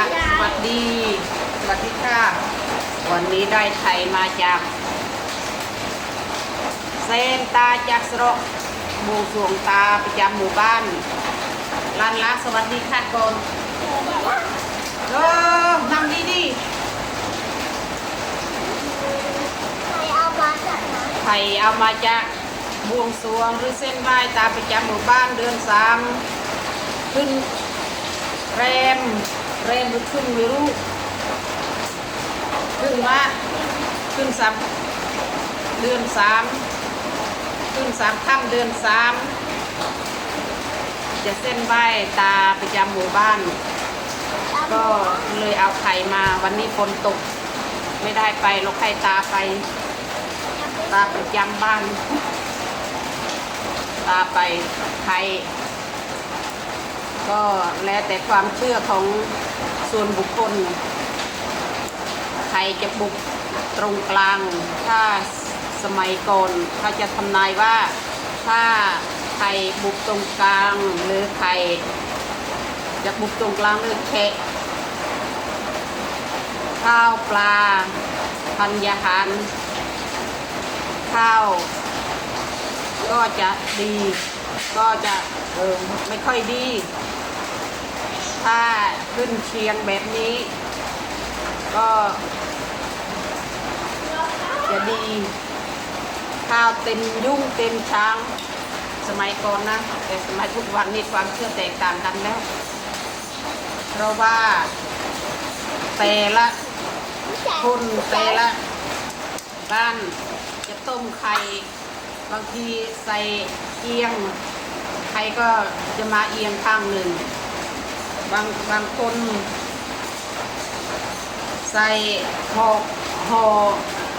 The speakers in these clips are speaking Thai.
สวัสดีสวัสดีค่ะ วันนี้ได้ไข่มาจากเซนตาจากสระหมู่สวงตาประจำหมู่บ้านลานละสวัสดีค่ะก่อนเออนั่งดีดีใครเอามาจากไหนๆไข่เอามาจากบวงสรวงหรือเส้นไหว้ตาประจำหมู่บ้านเดือนสามขึ้นแรม แรมหรือขึ้นไม่รู้ขึ้นว่าขึ้นสามเดือนสามขึ้นสามค่ำเดือนสามจะเส้นไหวตาประจำหมู่บ้าน ก็เลยเอาไข่มาวันนี้ฝนตก ไม่ได้ไปเราไข่ตาไป ตาประจำบ้าน ตาไปไข่ก็แล้วแต่ความเชื่อของ ส่วนบุคคล ใครจะบุกตรงกลาง ถ้าสมัยก่อนเขาจะทำนายว่าถ้าใครบุกตรงกลาง หรือใครจะบุกตรงกลางหรือแคะข้าวปลาพันยาหารข้าว ก็จะดี ก็จะเออไม่ค่อยดี ถ้าขึ้นเชียงแบบนี้ ก็ จะดี ข้าวเต็มยุ่งเต็มช้าง สมัยก่อนนะ แต่สมัยทุกวันนี้ความเชื่อแตกต่างกันแล้ว เพราะว่า แต่ละคนแต่ละบ้านจะต้มไข่บางทีใส่เอียงใครก็จะมาเอียงข้างหนึ่ง บางบางคน ใส่ห่อห่อ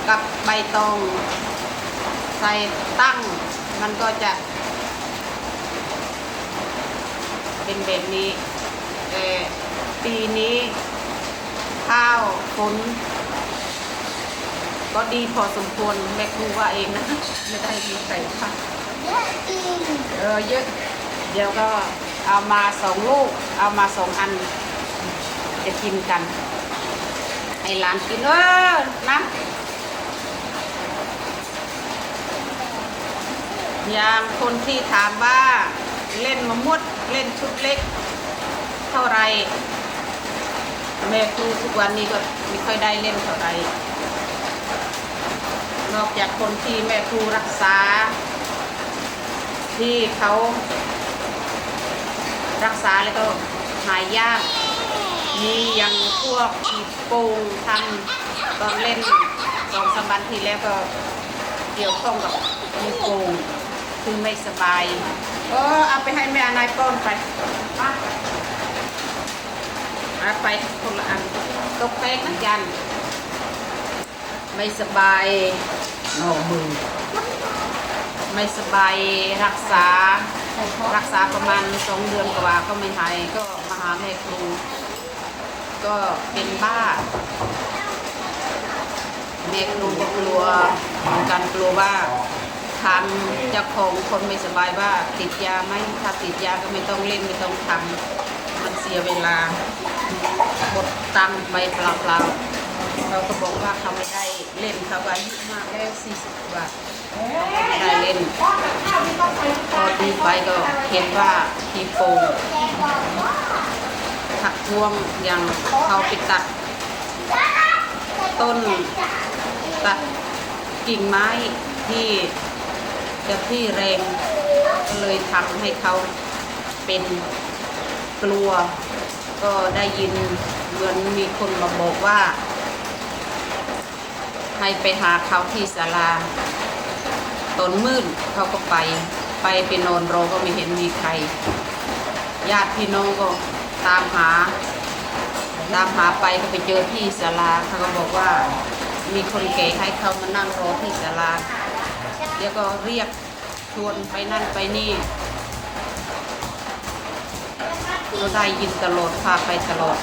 กับใบตอง ใส่ตั้ง มันก็จะ เป็นแบบนี้แต่ปีนี้ ข้าวฝนก็ดีพอสมควรแม่ครูว่าเองนะ ไม่ได้มีใครค่ะเยอะจริงเออเยอะ เดี๋ยวก็ เอามาสองลูก เอามาสองอัน จะกินกันให้หลานกินเออนะอย่างคนที่ถามว่าเล่นมะมุดเล่นชุดเล็ก เท่าไรแม่ครูทุกวันนี้ก็ไม่ค่อยได้เล่นเท่าไหรนอกจากคนที่แม่ครูรักษา ที่เขา รักษาแล้วก็หายยาก มีอย่างพวกขีดโป่งทำตอนเล่นสองสามวันที่แล้วก็เกี่ยวข้องกับขีดโป่งคือไม่สบายเออเอาไปให้แม่นายป้อนไปไปเอาไปคนละอันตกแป้งนะจันไม่สบายนอกมือไม่สบายรักษา รักษาประมาณสองเดือนกว่าก็ไม่หายก็มาหาแม่ครู ก็เป็นบ้าแม่ครูก็กลัวเหมือนกันกลัวว่าทำเจ้าของคนไม่สบายว่าติดยาไหมถ้าติดยาก็ไม่ต้องเล่นไม่ต้องทำมันเสียเวลาหมดตังไปเปล่าๆเขาก็บอกว่าเขาไม่ได้เล่นเขาอายุมากแล้วสี่สิบกว่าไม่ได้เล่น พอตีไปก็เห็นว่าทีโปงถักท่วงอย่างเขาไปตัด ต้นตัดกิ่งไม้ที่จะที่แรงก็เลยทำให้เขาเป็นกลัว ก็ได้ยินเหมือนมีคนมาบอกว่า ให้ไปหาเขาที่ศาลาตอนมืดเขาก็ไป ไปไปนอนรอก็ไม่เห็นมีใคร ญาติพี่น้องก็ตามหา ตามหาไปก็ไปเจอที่ศาลาเขาก็บอกว่ามีคนแก่ให้เขามานั่งรอที่ศาลาเดี๋ยวก็เรียกชวนไปนั่นไปนี่ก็ได้ยินตลอดพาไปตลอด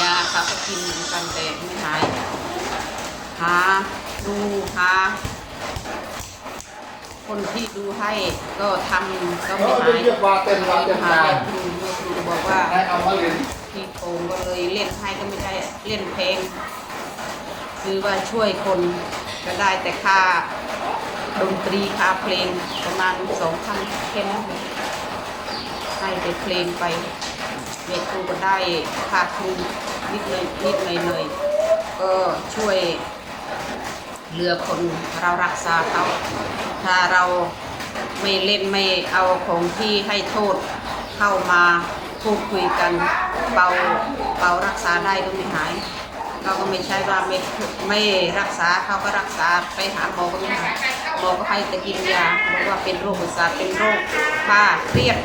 ยาเขาก็กินเหมือนกันแต่ไม่หาย หาดูหา คนที่ดูให้ก็ทำก็ไม่หายเรียกว่าเต้นรับเต้นหาการดูดูดูบอกว่าได้เอามาเรียนพี่โกงก็เลยเล่นให้ก็ไม่ได้เล่นเพลง คือว่าช่วยคนก็ได้แต่ค่าดนตรีค่าเพลงประมาณสองพันแค่นั้นเองให้แต่เพลงไปเด็กครูก็ได้ค่าทุนนิดเลยนิดหน่อยเลยก็ช่วย เหลือคนเรารักษาเขาถ้าเราไม่เล่นไม่เอาของที่ให้โทษเข้ามาพูดคุยกันเบาเบารักษาได้ก็ไม่หายเราก็ไม่ใช่ว่าไม่ไม่รักษาเขาก็รักษาไปหาหมอก็ไม่หายหมอก็ให้แต่กินยาบอกว่าเป็นโรคประสาทเป็นโรคบ้าเครียด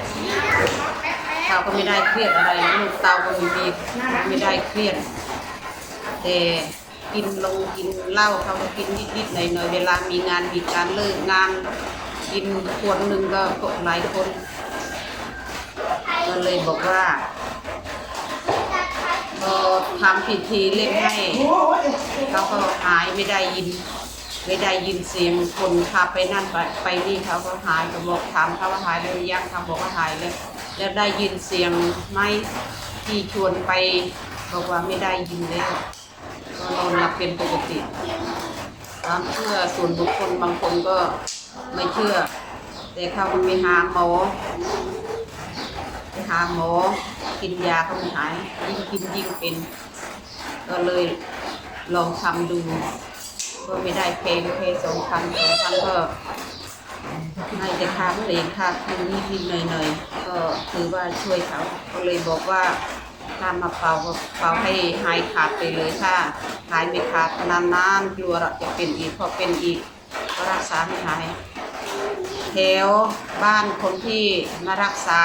เขาก็ไม่ได้เครียดอะไรลูกเตาก็ไม่มีไม่ได้เครียดแต่ กินลงกินเหล้าเขาก็กินนิดๆหน่อยๆเวลามีงานมีการเลิกงาน กินขวดหนึ่งก็กหลายคนก็เลยบอกว่าพอทำพิธีเล่นให้เขาก็หายไม่ได้ยิน ไม่ได้ยินเสียงคนพาไปนั่นไปไปนี่เขาก็หายก็บอกถามเขาว่าหายแล้วยังเขาบอกว่าหายแล้วแล้วได้ยินเสียงไหมที่ชวนไปบอกว่าไม่ได้ยินแล้ว ก็นอนหลับเป็นปกติความเชื่อส่วนบุคคลบางคนก็ไม่เชื่อ แต่เขาไปหาหมอไปหาหมอกินยาก็ไม่หายยิ่งกินยิ่งเป็น ก็เลยลองทำดู ก็ไม่ได้เพลงเพลงสองพันสองพันก็ให้แต่ค่าเพลงค่าทุนนิดนิดหน่อยหน่อยๆก็ถือว่าช่วยเขาก็เลยบอกว่า ถ้ามาเป่าเป่าให้หายขาดไปเลยถ้าหายไม่ขาดนานๆกลัวเราจะเป็นอีกพอเป็นอีกก็รักษาไม่หายแถวบ้านคนที่มารักษา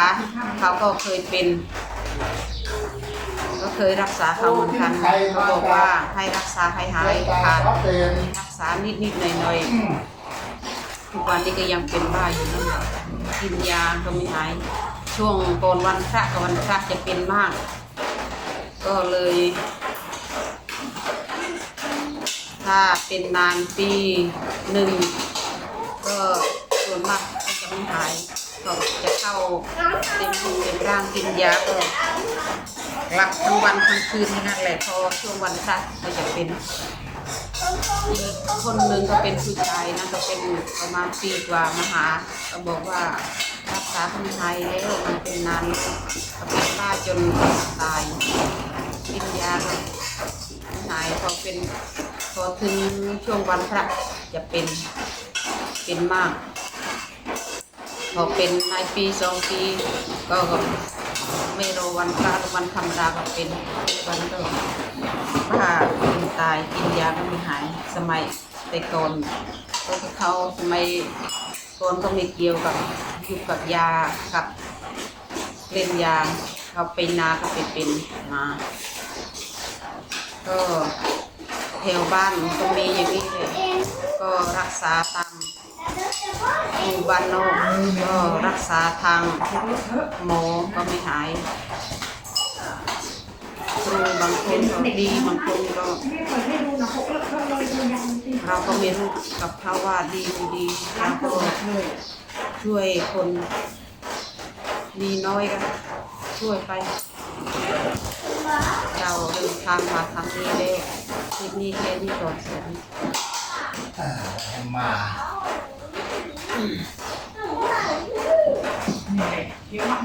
เขาก็เคยเป็น ก็เคยรักษาเขาเหมือนกันเขาบอกว่าให้รักษาให้หายขาดรักษานิดนิดๆหน่อยหน่อยๆทุกวันนี้ก็ยังเป็นบ้าอยู่นั่นแหละกินยาก็ไม่หายช่วงก่อนวันพระกับวันพระจะเป็นมาก ก็เลย ถ้าเป็นนานปีหนึ่ง ก็ส่วนมากก็จะไม่หายก็จะเข้าเต็มรูเต็มร่างกินยาก็หลับทั้งวันทั้งคืนนั่นแหละพอช่วงวันพระก็จะเป็นอีกคนหนึ่งก็เป็นผู้ชายนะก็เป็นประมาณปีกว่ามาหา ก็บอกว่ารักษาคนไทยแล้วมันเป็นนานแล้วก็เป็นบ้าจนตาย กินยาหายพอเป็นพอถึงช่วงวันพระจะเป็นเป็นมาก พอเป็นในปีสองปีก็ไม่รอวันพระวันธรรมดาก็เป็นวันก็ว่าคนตายกินยาก็ไม่หายสมัยแต่ก่อนก็เขาสมัยก่อนก็ไม่เกี่ยวกับอยู่กับยากับเล่นยาเขาไปนาก็ไปเป็นมา ก็แถวบ้านก็มีอย่างนี้เลยก็รักษาตามหมู่บ้านนอกก็รักษาทางหมอก็ไม่หายครูบางคนก็ดีบางคนก็เราก็ไม่รู้กับเขาว่าดีไม่ดีเราก็ช่วยคนมีน้อยก็ช่วยไป เราเดินทางมาทางนี้แล้วคลิปนี้แค่นี้ก่อนสวัสดีอ่ามาเยอะมาก